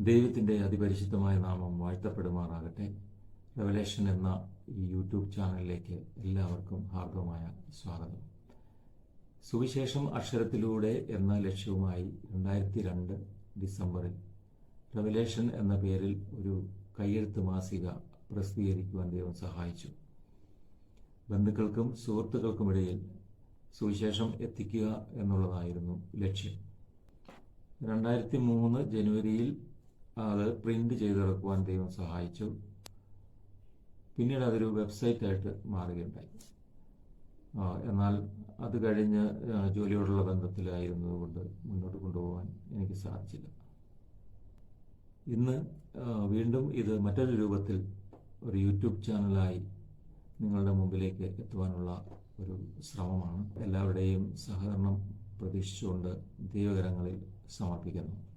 ദൈവത്തിന്റെ അതിപരിശുദ്ധമായ നാമം വാഴ്ത്തപ്പെടുമാറാകട്ടെ. റെവലേഷൻ എന്ന ഈ യൂട്യൂബ് ചാനലിലേക്ക് എല്ലാവർക്കും ഹാർദവമായ സ്വാഗതം. സുവിശേഷം അക്ഷരത്തിലൂടെ എന്ന ലക്ഷ്യവുമായി രണ്ടായിരത്തി രണ്ട് ഡിസംബറിൽ റെവലേഷൻ എന്ന പേരിൽ ഒരു കയ്യെഴുത്ത് മാസിക പ്രസിദ്ധീകരിക്കുവാൻ ദൈവം സഹായിച്ചു. ബന്ധുക്കൾക്കും സുഹൃത്തുക്കൾക്കുമിടയിൽ സുവിശേഷം എത്തിക്കുക എന്നുള്ളതായിരുന്നു ലക്ഷ്യം. രണ്ടായിരത്തി മൂന്ന് ജനുവരിയിൽ അത് പ്രിന്റ് ചെയ്തെടുക്കുവാൻ ദൈവം സഹായിച്ചു. പിന്നീട് അതൊരു വെബ്സൈറ്റായിട്ട് മാറുകയുണ്ടായി. എന്നാൽ അത് കഴിഞ്ഞ് ജോലിയോടുള്ള ബന്ധത്തിലായിരുന്നതുകൊണ്ട് മുന്നോട്ട് കൊണ്ടുപോകാൻ എനിക്ക് സാധിച്ചില്ല. ഇന്ന് വീണ്ടും ഇത് മറ്റൊരു രൂപത്തിൽ ഒരു യൂട്യൂബ് ചാനലായി നിങ്ങളുടെ മുമ്പിലേക്ക് എത്തുവാനുള്ള ഒരു ശ്രമമാണ്. എല്ലാവരുടെയും സഹകരണം പ്രതീക്ഷിച്ചുകൊണ്ട് ദൈവകരങ്ങളിൽ സമർപ്പിക്കുന്നു.